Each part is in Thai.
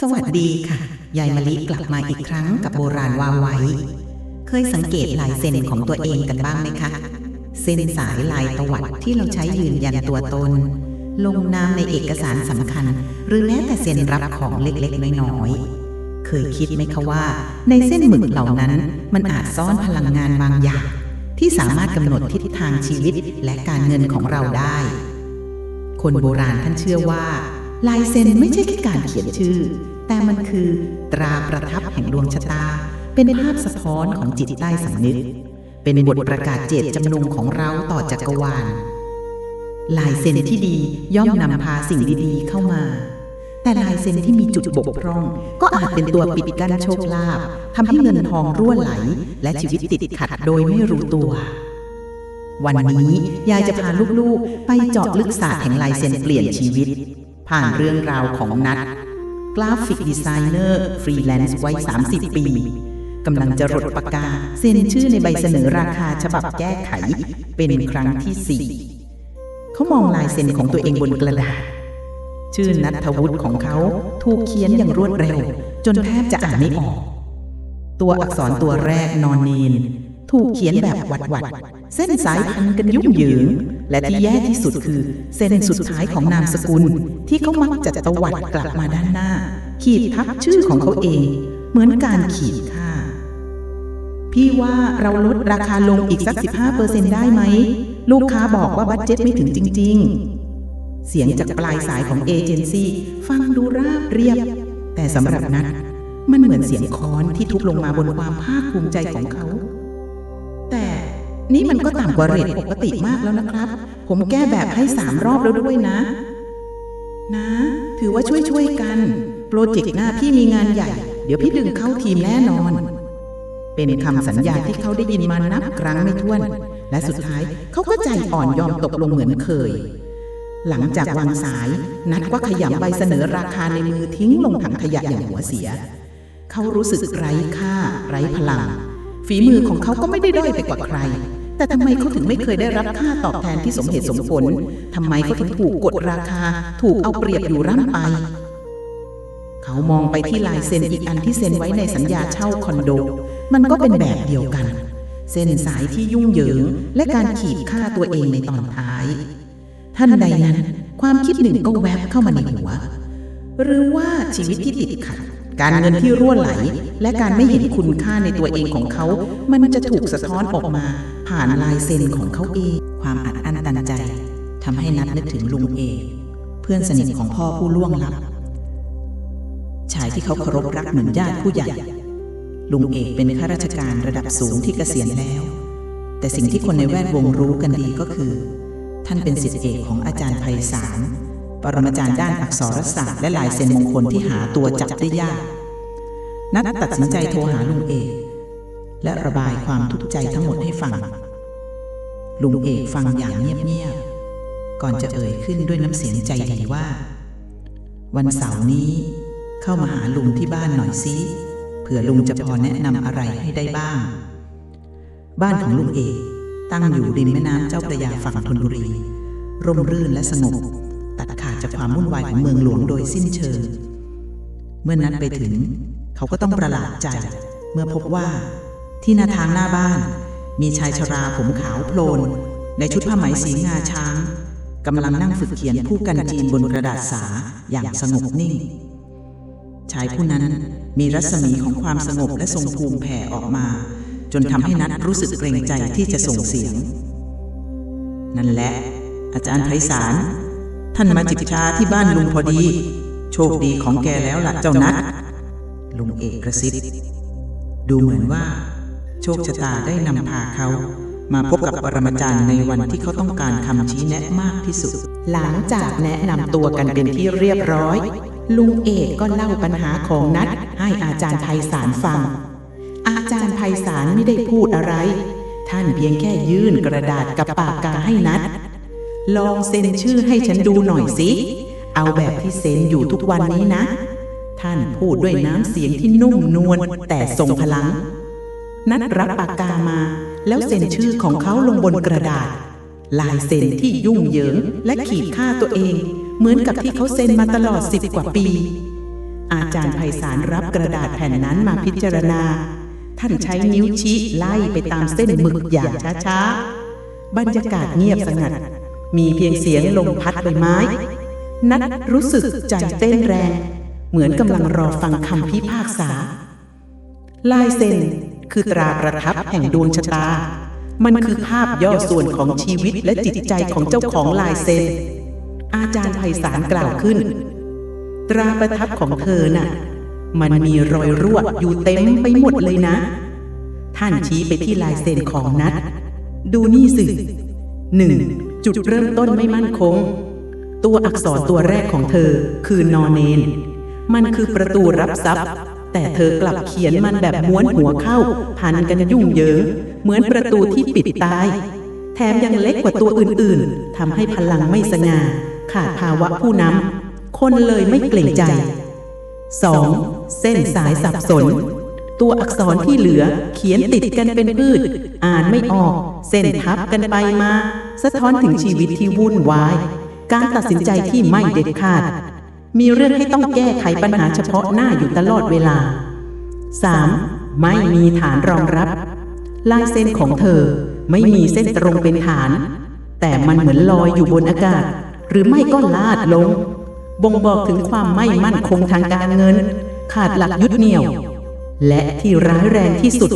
สวัสดีค่ะ ยายมะลิกลับมาอีกครั้งกับโบราณว่าไว้ เคยสังเกตลายเซ็นของตัวเองกันบ้างไหมคะ เส้นสายลายตวัดที่เราใช้ยืนยันตัวตน ลงนามในเอกสารสำคัญ หรือแม้แต่เซ็นรับของเล็กๆ น้อยๆ เคยคิดไหมคะว่า ในเส้นหมึกเหล่านั้น มันอาจซ่อนพลังงานบางอย่าง ที่สามารถกำหนดทิศทางชีวิตและการเงินของเราได้ คนโบราณท่านเชื่อว่า ลายเซ็นไม่ใช่แค่การเขียนชื่อ แต่มันคือตราประทับแห่งดวงชะตา เป็นภาพสะท้อนของจิตใต้สำนึก เป็นบทประกาศเจตจำนงของเราต่อจักรวาล ลายเซ็นที่ดีย่อมนำพาสิ่งดีๆเข้ามา แต่ลายเซ็นที่มีจุดบกพร่อง ก็อาจเป็นตัวปิดกั้นโชคลาภทำให้เงินทองรั่วไหล และชีวิตติดขัดโดยไม่รู้ตัววันนี้ยายจะพาลูกๆ ไปเจาะลึกศาสตร์แห่งลายเซ็นเปลี่ยนชีวิต ผ่านเรื่องราวของนัทกราฟิกดีไซเนอร์ฟรีแลนซ์ไว้30 ปีกำลังจะรดปากกาเซ็นชื่อในใบเสนอราคาฉบับแก้ไข เป็นครั้งที่ 4 เขามองลายเซ็นของตัวเองบนกระดาษ ชื่อนัทวุฒิของเขาถูกเขียนอย่างรวดเร็ว จนแทบจะอ่านไม่ออก ตัวอักษรตัวแรกนอนเนน ถูกเขียนแบบวัดวัดๆเส้นสายพันกันยุ่งเหยิง และที่แย่ที่สุดคือเส้นสุดท้ายของนามสกุล ที่เขามักจะตวัดกลับมาด้านหน้า ขีดทับชื่อของเขาเอง เหมือนการขีดค่า พี่ว่าเราลดราคาลงอีกสัก 15%ได้ไหม ลูกค้าบอกว่าบัตเจ็ตไม่ถึงจริง ๆ เสียงจากปลายสายของเอเจนซี่ฟังดูราบเรียบ แต่สำหรับนัทมันเหมือนเสียงค้อนที่ทุบลงมาบนความภาคภูมิใจของเขา นี่มันก็ต่ำกว่าเรทปกติมากแล้วนะครับ ผมแก้แบบให้สามรอบแล้วด้วยนะ นะ ถือว่าช่วยช่วยๆกัน โปรเจกต์หน้าพี่มีงานใหญ่ เดี๋ยวพี่ดึงเข้าทีมแน่นอน เป็นคำสัญญาที่เขาได้ยินมานับครั้งไม่ถ้วน และสุดท้ายเขาก็ใจอ่อนยอมตกลงเหมือนเคย หลังจากวางสายนัดก็ขยำใบเสนอราคาในมือทิ้งลงถังขยะอย่างหัวเสีย เขารู้สึกไร้ค่า ไร้พลังฝีมือของเขาก็ไม่ได้ด้อยไปกว่าใคร แต่ทำไมเขาถึงไม่เคยได้รับค่าตอบแทนที่สมเหตุสมผลทำไมเขาถึงถูกกดราคา ถูกเอาเปรียบอยู่ร่ำไป เขามองไปที่ลายเซ็นอีกอันที่เซ็นไว้ในสัญญาเช่าคอนโด มันก็เป็นแบบเดียวกัน เส้นสายที่ยุ่งเหยิง และการขีดค่าตัวเองในตอนท้าย ท่านใดนั้น ความคิดหนึ่งก็แวบเข้ามาในหัว หรือว่าชีวิตที่ติดขัด การเงินที่รั่วไหล และการไม่เห็นคุณค่าในตัวเองของเขา มันจะถูกสะท้อนออกมา ผ่านลายเซ็นของเขาเอง ความอัดอั้นตันใจทำให้นัดนึกถึงลุงเอกเพื่อนสนิทของพ่อผู้ล่วงลับ ชายที่เขาเคารพรักเหมือนญาติผู้ใหญ่ ลุงเอกเป็นข้าราชการระดับสูงที่เกษียณแล้ว แต่สิ่งที่คนในแวดวงรู้กันดีก็คือ ท่านเป็นศิษย์เอกของอาจารย์ไพศาล ปรมาจารย์ด้านอักษรศาสตร์และลายเซ็นมงคลที่หาตัวจับได้ยาก นัดตัดสินใจโทรหาลุงเอก และระบายความทุกข์ใจทั้งหมดให้ฟัง ลุงเอกฟังอย่างเงียบๆ ก่อนจะเอ่ยขึ้นด้วยน้ำเสียงใจดีว่า วันเสาร์นี้เข้ามาหาลุงที่บ้านหน่อยสิเผื่อลุงจะพอแนะนำอะไรให้ได้บ้าง บ้านของลุงเอกตั้งอยู่ริมแม่น้ำเจ้าพระยาฝั่งธนบุรี ร่มรื่นและสงบ จากความวุ่นวายของเมืองหลวงโดยสิ้นเชิง เมื่อนั้นไปถึง เขาก็ต้องประหลาดใจ เมื่อพบว่า ที่หน้าทางหน้าบ้าน มีชายชราผมขาวโพลน ในชุดผ้าไหมสีงาช้างกำลังนั่งฝึกเขียนผู้กันจีนบนกระดาษสาอย่างสงบนิ่ง ชายผู้นั้นมีรัศมีของความสงบและทรงภูมิแผ่ออกมา จนทำให้นัดรู้สึกเกรงใจที่จะส่งเสียง นั่นแหละ อาจารย์ไพศาล ท่านมาจิบชาที่บ้านลุงพอดี โชคดีของแกแล้วล่ะเจ้านัดลุงเอกกระซิบดูเหมือนว่า โชคชะตาได้นำพาเขา มาพบกับปรมาจารย์ในวันที่เขาต้องการคำชี้แนะมากที่สุด หลังจากแนะนำตัวกันเป็นที่เรียบร้อย ลุงเอกก็เล่าปัญหาของนัดให้อาจารย์ไพศาลฟัง อาจารย์ไพศาลไม่ได้พูดอะไร ท่านเพียงแค่ยื่นกระดาษกับปากกาให้นัด ลองเซ็นชื่อให้ฉันดูหน่อยสิ เอาแบบที่เซ็นอยู่ทุกวันนี้นะ ท่านพูดด้วยน้ำเสียงที่นุ่มนวลแต่ทรงพลัง นัดรับปากกามา แล้วเซ็นชื่อของเขาลงบนกระดาษ ลายเซ็นที่ยุ่งเหยิงและขีดค่าตัวเอง เหมือนกับที่เขาเซ็นมาตลอดสิบกว่าปี อาจารย์ไพศาลรับกระดาษแผ่นนั้นมาพิจารณา ท่านใช้นิ้วชี้ไล่ไปตามเส้นหมึกอย่างช้าๆ บรรยากาศเงียบสงัด มีเพียงเสียงลมพัดใบไม้ นัดรู้สึกใจเต้นแรง เหมือนกำลังรอฟังคำพิพากษา ลายเซ็นคือตราประทับแห่งดวงชะตา มันคือภาพย่อส่วนของชีวิตและจิตใจของเจ้าของลายเซ็น อาจารย์ไพศาลกล่าวขึ้น ตราประทับของเธอน่ะ มันมีรอยรั่วอยู่เต็มไปหมดเลยนะ ท่านชี้ไปที่ลายเซ็นของนัด ดูนี่สิหนึ่ง จุดเริ่มต้นไม่มั่นคง ตัวอักษรตัวแรกของเธอคือนอเนน มันคือประตูรับทรัพย์ แต่เธอกลับเขียนมันแบบม้วนหัวเข้า พันกันยุ่งเหยิง เหมือนประตูที่ปิดตาย แถมยังเล็กกว่าตัวอื่นๆทำให้พลังไม่สง่า ขาดภาวะผู้นำคนเลยไม่เกรงใจ 2. เส้นสายสับสน ตัวอักษรที่เหลือเขียนติดกันเป็นพืช อ่านไม่ออก เส้นทับกันไปมา สะท้อนถึงชีวิตที่วุ่นวาย การตัดสินใจที่ไม่เด็ดขาด มีเรื่องให้ต้องแก้ไขปัญหาเฉพาะหน้าอยู่ตลอดเวลา 3. ไม่มีฐานรองรับ ลายเส้นของเธอไม่มีเส้นตรงเป็นฐาน แต่มันเหมือนลอยอยู่บนอากาศ หรือไม่ก็ลาดลง บ่งบอกถึงความไม่มั่นคงทางการเงิน ขาดหลักยึดเหนี่ยว และที่ร้ายแรงที่สุด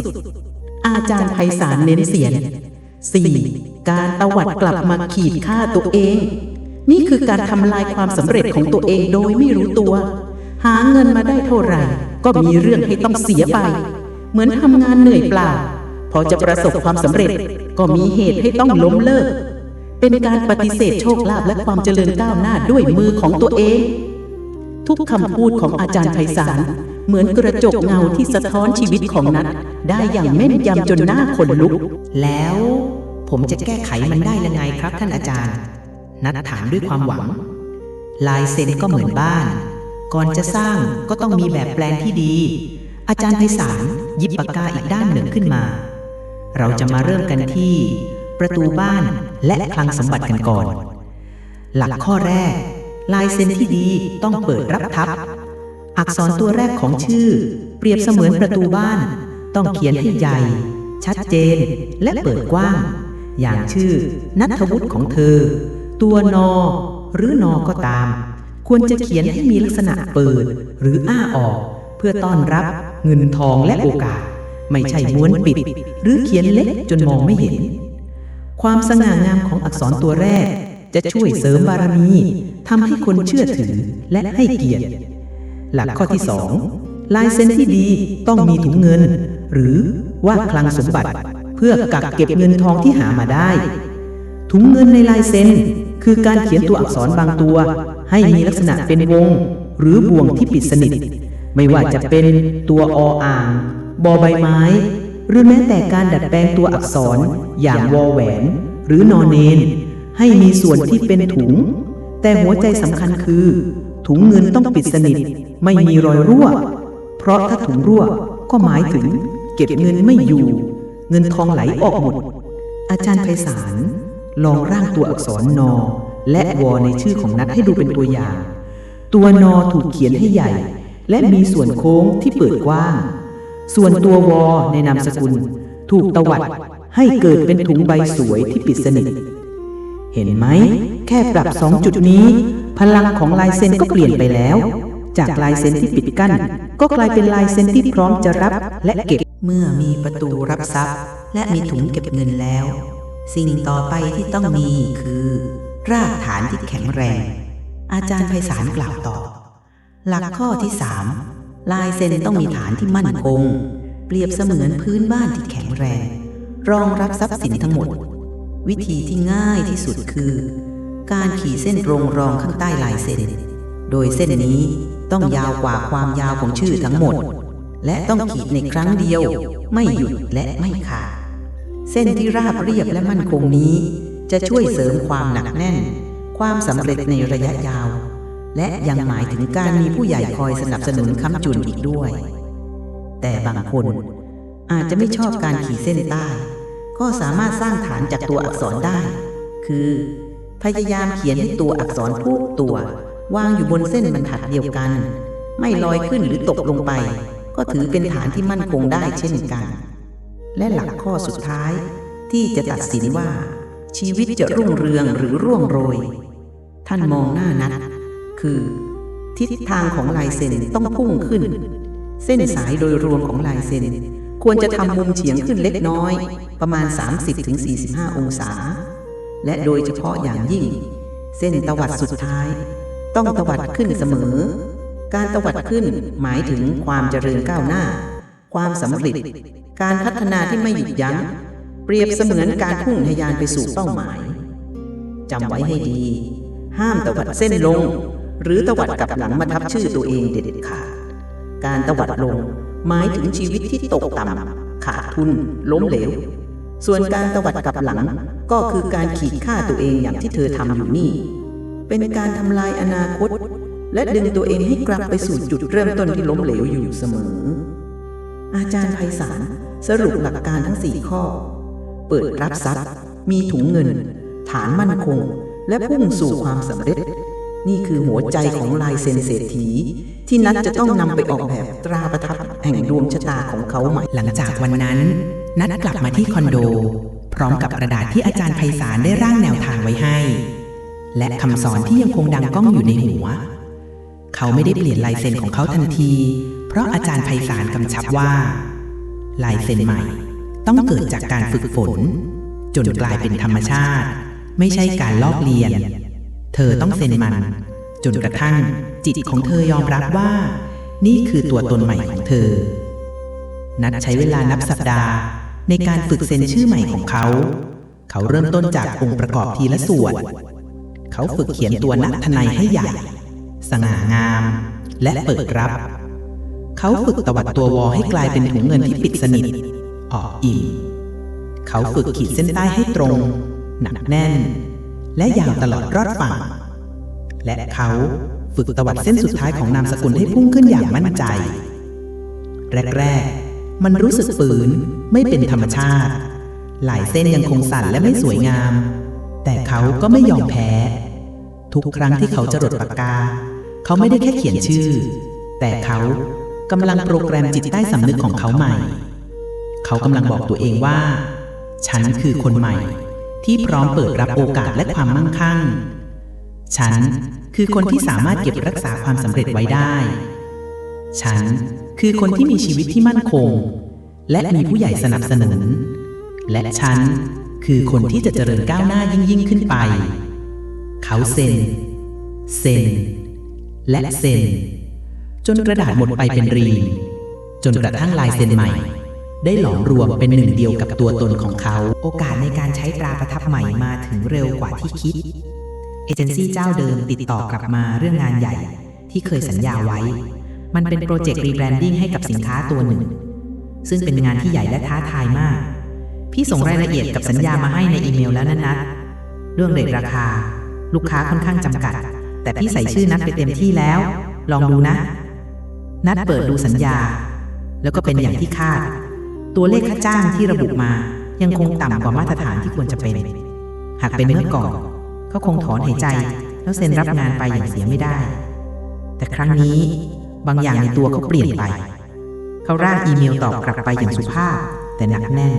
อาจารย์ไพศาลเน้นเสียน 4. การตวัดกลับมาขีดค่าตัวเอง นี่คือการทำลายความสำเร็จของตัวเองโดยไม่รู้ตัว หาเงินมาได้เท่าไหร่ ก็มีเรื่องให้ต้องเสียไป เหมือนทำงานเหนื่อยเปล่า พอจะประสบความสำเร็จ ก็มีเหตุให้ต้องล้มเลิก เป็นการปฏิเสธโชคลาภและความเจริญก้าวหน้าด้วยมือของตัวเอง ทุกคำพูดของอาจารย์ไพศาลเหมือนกระจกเงาที่สะท้อนชีวิตของนัทได้อย่างแม่นยำจนหน้าขนลุก แล้ว ผมจะแก้ไขมันได้ยังไงครับท่านอาจารย์ นัดถามด้วยความหวัง ลายเซ็นก็เหมือนบ้าน ก่อนจะสร้างก็ต้องมีแบบแปลนที่ดี อาจารย์ไพศาลยิบปากกาอีกด้านหนึ่งขึ้นมา เราจะมาเริ่มกันที่ ประตูบ้านและคลังสมบัติกันก่อน หลักข้อแรก ลายเซ็นที่ดีต้องเปิดรับทับ อักษรตัวแรกของชื่อ เปรียบเสมือนประตูบ้าน ต้องเขียนให้ใหญ่ชัดเจนและเปิดกว้าง อย่างชื่อนัทวุฒิของเธอ ตัวนอ หรือนอก็ตาม ควรจะเขียนให้มีลักษณะเปิดหรืออ้าออก เพื่อต้อนรับเงินทองและโอกาส ไม่ใช่ม้วนปิด หรือเขียนเล็กจนมองไม่เห็น ความสง่างามของอักษรตัวแรก จะช่วยเสริมบารมีทำให้คนเชื่อถือและให้เกียรติ หลักข้อที่สองลายเซ็นที่ดีต้องมีถุงเงิน หรือว่าคลังสมบัติ พื่อกักเก็บเงินทองที่หามาได้ ถุงเงินในลายเซ็นคือการเขียนตัวอักษรบางตัว ให้มีลักษณะเป็นวง หรือบ่วงที่ปิดสนิท ไม่ว่าจะเป็นตัวออ่าง บอใบไม้ หรือแม้แต่การดัดแปลงตัวอักษรอย่างวอแหวน หรือนอนเนน ให้มีส่วนที่เป็นถุง แต่หัวใจสำคัญคือ ถุงเงินต้องปิดสนิท ไม่มีรอยรั่ว เพราะถ้าถุงรั่วก็หมายถึงเก็บเงินไม่อยู่ เงินทองไหลออกหมด อาจารย์ไพศาลลองร่างตัวอักษรนอ และวอในชื่อของนัดให้ดูเป็นตัวอย่าง ตัวนอถูกเขียนให้ใหญ่ และมีส่วนโค้งที่เปิดกว้าง ส่วนตัววอในนามสกุล ถูกตวัดให้เกิดเป็นถุงใบสวยที่ปิดสนิท เห็นไหม แค่ปรับสองจุดนี้ พลังของลายเซ็นก็เปลี่ยนไปแล้ว จากลายเซ็นที่ปิดกั้น ก็กลายเป็นลายเซ็นที่พร้อมจะรับและเก็บ เมื่อมีประตูรับทรัพย์ และมีถุงเก็บเงินแล้ว สิ่งต่อไปที่ต้องมีคือ รากฐานที่แข็งแรง อาจารย์ไพศาลกล่าวต่อ หลักข้อที่สามลายเซ็นต้องมีฐานที่มั่นคง เปรียบเสมือนพื้นบ้านที่แข็งแรง รองรับทรัพย์สินทั้งหมด วิธีที่ง่ายที่สุดคือ การขีดเส้นตรงรองข้างใต้ลายเส้นโดยเส้นนี้ต้องยาวกว่าความยาวของชื่อทั้งหมด และต้องขีดในครั้งเดียว ไม่หยุดและไม่ขาด เส้นที่ราบเรียบและมั่นคงนี้ จะช่วยเสริมความหนักแน่น ความสำเร็จในระยะยาว และยังหมายถึงการมีผู้ใหญ่คอยสนับสนุนค้ำจุนอีกด้วย แต่บางคนอาจจะไม่ชอบการขีดเส้นใต้ ก็สามารถสร้างฐานจากตัวอักษรได้ คือ พยายามเขียนให้ตัวอักษรทุกตัว วางอยู่บนเส้นบรรทัดเดียวกัน ไม่ลอยขึ้นหรือตกลงไป ก็ถือเป็นฐานที่มั่นคงได้เช่นกัน และหลักข้อสุดท้ายที่จะตัดสินว่า ชีวิตจะรุ่งเรืองหรือร่วงโรย ท่านมองหน้านัด คือ ทิศทางของลายเซ็นต้องพุ่งขึ้น เส้นสายโดยรวมของลายเซ็นควรจะทำมุมเฉียงขึ้นเล็กน้อย ประมาณ 30-45 องศา และโดยเฉพาะอย่างยิ่ง เส้นตวัดสุดท้าย ต้องตวัดขึ้นเสมอ การตวัดขึ้นหมายถึงความเจริญก้าวหน้า ความสำเร็จ การพัฒนาที่ไม่หยุดยัง้ง เปรียบเสมือนการพุ่งทะยานไปสู่เป้าหมายจำไว้ให้ดี ห้ามตวัดเส้นลง หรือตวัดกลับหลังมาทับชื่อตัวเองเด็ดขาด การตวัดลงหมายถึงชีวิตที่ตกต่ำขาดทุน ล้มเหลว ส่วนการตวัดกลับหลังก็คือการขีดฆ่าตัวเองอย่างที่เธอทำอยู่นี่ เป็นการทำลายอนาคต และดึงตัวเองให้กลับไปสู่จุดเริ่มต้นที่ล้มเหลวอยู่เสมอ อาจารย์ไพศาลสรุปหลักการทั้ง4ข้อ เปิดรับทรัพย์ มีถุงเงิน ฐานมั่นคง และพุ่งสู่ความสำเร็จ นี่คือหัวใจของลายเซ็นเศรษฐี ที่นัดจะต้องนำไปออกแบบตราประทับแห่งดวงชะตาของเขาใหม่ หลังจากวันนั้น นัดกลับมาที่คอนโด พร้อมกับกระดาษที่อาจารย์ไพศาลได้ร่างแนวทางไว้ให้ และคำสอนที่ยังคงดังก้องอยู่ในหัว เขาไม่ได้เปลี่ยนลายเซ็นของเขาทันที เพราะอาจารย์ไพศาลกำชับว่า ลายเซ็นใหม่ ต้องเกิดจากการฝึกฝน จนกลายเป็นธรรมชาติ ไม่ใช่การลอกเลียน เธอต้องเซ็นมัน จนกระทั่งจิตของเธอยอมรับว่า นี่คือตัวตนใหม่ของเธอ นัดใช้เวลานับสัปดาห์ ในการฝึกเซ็นชื่อใหม่ของเขา เขาเริ่มต้นจากองค์ประกอบทีละส่วน เขาฝึกเขียนตัวนักทนายให้ใหญ่ สง่างาม และเปิดรับ เขาฝึกตวัดตัววอให้กลายเป็นถุงเงินที่ปิดสนิท ออกอิ่ม เขาฝึกขีดเส้นใต้ให้ตรง หนักแน่น และยาวตลอดรอดฝั่ง และเขาฝึกตวัดเส้นสุดท้ายของนามสกุลให้พุ่งขึ้นอย่างมั่นใจ แรกๆ มันรู้สึกฝืนไม่เป็นธรรมชาติ หลายเส้นยังคงสั่นและไม่สวยงาม แต่เขาก็ไม่ยอมแพ้ ทุกครั้งที่เขาจะรดปากกา เขาไม่ได้แค่เขียนชื่อ แต่เขากำลังโปรแกรมจิตใต้สำนึกของเขาใหม่ เขากำลังบอกตัวเองว่า ฉันคือคนใหม่ ที่พร้อมเปิดรับโอกาสและความมั่งคั่ง ฉันคือคนที่สามารถเก็บรักษาความสำเร็จไว้ได้ ฉันคือคนที่มีชีวิตที่มั่นคง และมีผู้ใหญ่สนับสนุน และฉันคือคนที่จะเจริญก้าวหน้ายิ่งยิ่งขึ้นไป เขาเซน เซน และเซ็น จนกระดาษหมดไปเป็นรี จนกระทั่งลายเซ็นใหม่ ได้หลอมรวมเป็นหนึ่งเดียวกับตัวตนของเขา โอกาสในการใช้ตราประทับใหม่มาถึงเร็วกว่าที่คิด เอเจนซี่เจ้าเดิมติดต่อกลับมาเรื่องงานใหญ่ ที่เคยสัญญาไว้ มันเป็นโปรเจกต์รีแบรนดิ้งให้กับสินค้าตัวหนึ่ง ซึ่งเป็นงานที่ใหญ่และท้าทายมาก พี่ส่งรายละเอียดกับสัญญามาให้ในอีเมลแล้วนะนัดเรื่องเรทราคา ลูกค้าค่อนข้างจำกัด แต่พี่ใส่ชื่อนัดไปเต็มที่แล้ว ลองดูนะ นัดเปิดดูสัญญา แล้วก็เป็นอย่างที่คาด ตัวเลขค่าจ้างที่ระบุมา ยังคงต่ำกว่ามาตรฐานที่ควรจะเป็น หากเป็นเมื่อก่อนเขาคงถอนหายใจ แล้วเซ็นรับงานไปอย่างเสียไม่ได้ แต่ครั้งนี้บางอย่างในตัวเขาเปลี่ยนไป เขาร่างอีเมลตอบกลับไปอย่างสุภาพ แต่หนักแน่น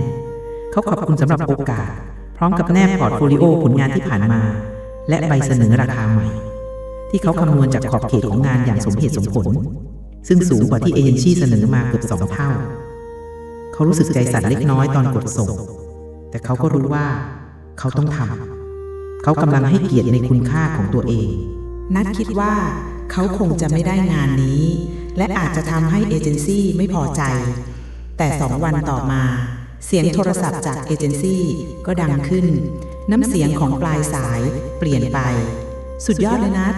เขาขอบคุณสำหรับโอกาส พร้อมกับแนบพอร์ตโฟลิโอผลงานที่ผ่านมา และใบเสนอราคาใหม่ ที่เขาคำนวณจากขอบเขตของงานอย่างสมเหตุสมผล ซึ่งสูงกว่าที่เอเจนซี่เสนอมาเกือบสองเท่า เขารู้สึกใจสั่นเล็กน้อยตอนกดส่ง แต่เขาก็รู้ว่า เขาต้องทำเขากำลังให้เกียรติในคุณค่าของตัวเอง นัดคิดว่าเขาคงจะไม่ได้งานนี้ และอาจจะทำให้เอเจนซี่ไม่พอใจ แต่สองวันต่อมา เสียงโทรศัพท์จากเอเจนซี่ก็ดังขึ้น น้ำเสียงของปลายสายเปลี่ยนไป สุดยอดเลยนัด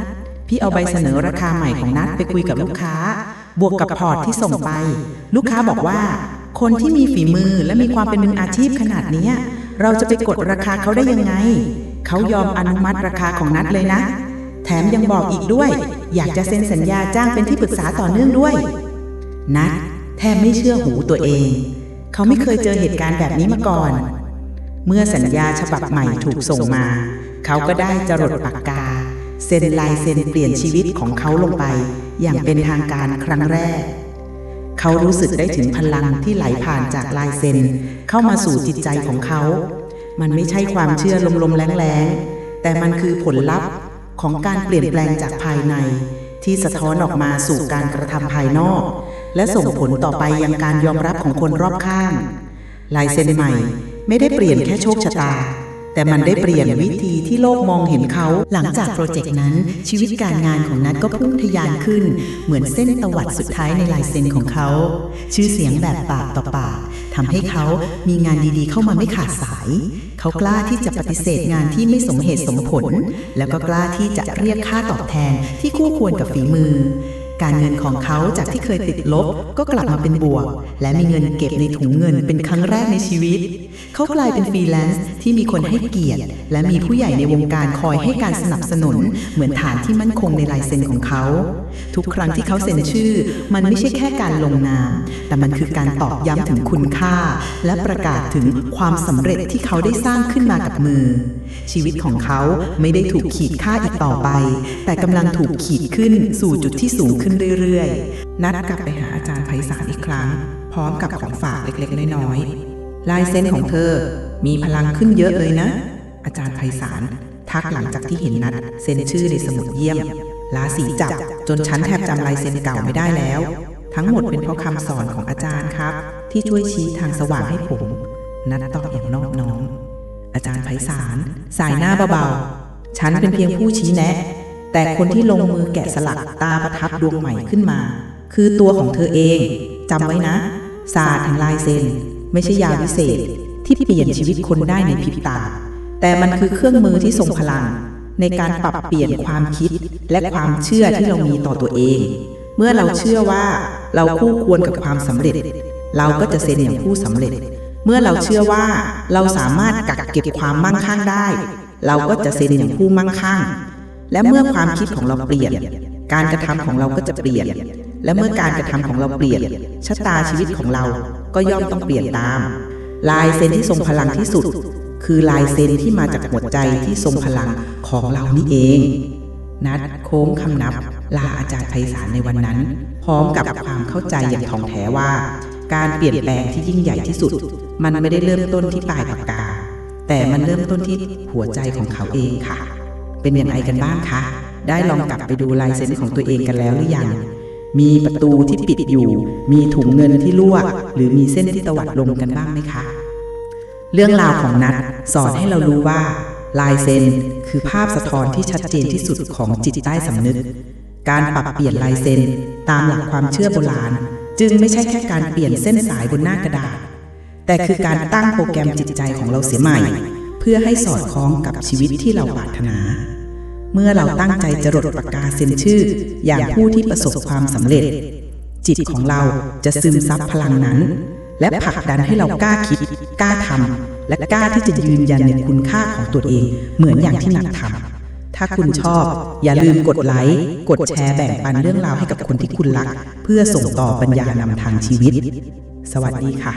พี่เอาใบเสนอราคาใหม่ของนัดไปคุยกับลูกค้า บวกกับพอร์ตที่ส่งไป ลูกค้าบอกว่า คนที่มีฝีมือและมีความเป็นมืออาชีพขนาดนี้เราจะไปกดราคาเขาได้ยังไง เขายอมอนุมัติราคาของนัดเลยนะ แถมยังบอกอีกด้วย อยากจะเซ็นสัญญาจ้างเป็นที่ปรึกษาต่อเนื่องด้วย นัดแทบไม่เชื่อหูตัวเอง เขาไม่เคยเจอเหตุการณ์แบบนี้มาก่อน เมื่อสัญญาฉบับใหม่ถูกส่งมา เขาก็ได้จรดปากกา เซ็นลายเซ็นเปลี่ยนชีวิตของเขาลงไป อย่างเป็นทางการครั้งแรก เขารู้สึกได้ถึงพลังที่ไหลผ่านจากลายเซ็นเข้ามาสู่จิตใจของเขา มันไม่ใช่ความเชื่อลมๆแรงๆ แต่มันคือผลลัพธ์ของการเปลี่ยนแปลงจากภายใน ที่สะท้อนออกมาสู่การกระทำภายนอก และส่งผลต่อไปยังการยอมรับของคนรอบข้าง ลายเซ็นใหม่ไม่ได้เปลี่ยนแค่โชคชะตา แต่มันได้เปลี่ยนวิธีที่โลกมองเห็นเขา หลังจากโปรเจกต์นั้น ชีวิตการงานของนัทก็พุ่งทะยานขึ้น เหมือนเส้นตวัดสุดท้ายในลายเซ็นของเขา ชื่อเสียงแบบปากต่อปากทำให้เขามีงานดีๆ เข้ามาไม่ขาดสาย เขากล้าที่จะปฏิเสธงานที่ไม่สมเหตุสมผล แล้วก็กล้าที่จะเรียกค่าตอบแทนที่คู่ควรกับฝีมือ การเงินของเขาจากที่เคยติดลบก็กลับมาเป็นบวก และมีเงินเก็บในถุงเงินเป็นครั้งแรกในชีวิต เขากลายเป็นฟรีแลนซ์ที่มีคนให้เกียรติ และมีผู้ใหญ่ในวงการคอยให้การสนับสนุน เหมือนฐานที่มั่นคงในลายเซ็นของเขา ทุกครั้งที่เขาเซ็นชื่อ มันไม่ใช่แค่การลงนาม แต่มันคือการตอกย้ำถึงคุณค่า และประกาศถึงความสำเร็จที่เขาได้สร้างขึ้นมากับมือ ชีวิตของเขาไม่ได้ถูกขีดค่าอีกต่อไป แต่กำลังถูกขีดขึ้นสู่จุดที่สูงขึ้นเรื่อยๆ นัดกลับไปหาอาจารย์ไพศาลอีกครั้ง พร้อมกับของฝากเล็กๆ น้อยๆ ลายเซ็นของเธอมีพลังขึ้นเยอะเลยนะ อาจารย์ไพศาลทักหลังจากที่เห็นนัดเซ็นชื่อในสมุดเยี่ยมลาสีจับจนฉันแทบจำลายเซ็นเก่าไม่ได้แล้ว ทั้งหมดเป็นเพราะคำสอนของอาจารย์ครับ ที่ช่วยชี้ทางสว่างให้ผม นัดตอบอย่างนอบน้อมอาจารย์ไพศาลสายหน้าเบาๆ ฉันเป็นเพียงผู้ชี้แนะ แต่คนที่ลงมือแกะสลักตาประทับดวงใหม่ขึ้นมา คือตัวของเธอเองจำไว้นะ ศาสตร์แห่งลายเซ็น ไม่ใช่ยาวิเศษที่เปลี่ยนชีวิตคนได้ในพริบตา แต่มันคือเครื่องมือที่ทรงพลัง ในการปรับเปลี่ยนความคิดและความเชื่อที่เรามีต่อตัวเอง เมื่อเราเชื่อว่าเราคู่ควรกับความสำเร็จ เราก็จะเซ็นอย่างผู้สำเร็จ เมื่อเราเชื่อว่าเราสามารถกักเก็บความมั่งคั่งได้ เราก็จะเซ็นอย่างผู้มั่งคั่ง และเมื่อความคิดของเราเปลี่ยน การกระทำของเราก็จะเปลี่ยน และเมื่อการกระทำของเราเปลี่ยน ชะตาชีวิตของเราก็ย่อมต้องเปลี่ยนตาม ลายเซ็นที่ทรงพลังที่สุด คือลายเซ็นที่มาจากหัวใจที่ทรงพลังของเรานี่เอง นัดโค้งคำนับ ลาอาจารย์ไพศาลในวันนั้น พร้อมกับความเข้าใจอย่างท่องแท้ว่า การเปลี่ยนแปลงที่ยิ่งใหญ่ที่สุด มันไม่ได้เริ่มต้นที่ปลายปากกา แต่มันเริ่มต้นที่หัวใจของเขาเองค่ะ เป็นอย่างไรกันบ้างคะ ได้ลองกลับไปดูลายเซ็นของตัวเองกันแล้วหรือยัง มีประตูที่ปิดอยู่ มีถุงเงินที่รั่ว หรือมีเส้นที่ตวัดลงกันบ้างไหมคะ เรื่องราวของนัดสอนให้เรารู้ว่า ลายเซ็นคือภาพสะท้อนที่ชัดเจนที่สุดของจิตใต้สำนึก การปรับเปลี่ยนลายเซ็นตามหลักความเชื่อโบราณ จึงไม่ใช่แค่การเปลี่ยนเส้นสายบนหน้ากระดาษ แต่คือการตั้งโปรแกรมจิตใจของเราเสียใหม่ เพื่อให้สอดคล้องกับชีวิตที่เราปรารถนา เมื่อเราตั้งใจจะรดปากกาเซ็นชื่อ อย่างผู้ที่ประสบความสำเร็จ จิตของเราจะซึมซับพลังนั้น และผลักดันให้เรากล้าคิด กล้าทำและกล้าที่จะยืนยันในคุณค่าของตัวเอง เหมือนอย่างที่นักทำถ้าคุณชอบ อย่าลืมกดไลค์กดแชร์แบ่งปันเรื่องราวให้กับคนที่คุณรัก เพื่อส่งต่อปัญญานำทางชีวิต สวัสดีค่ะ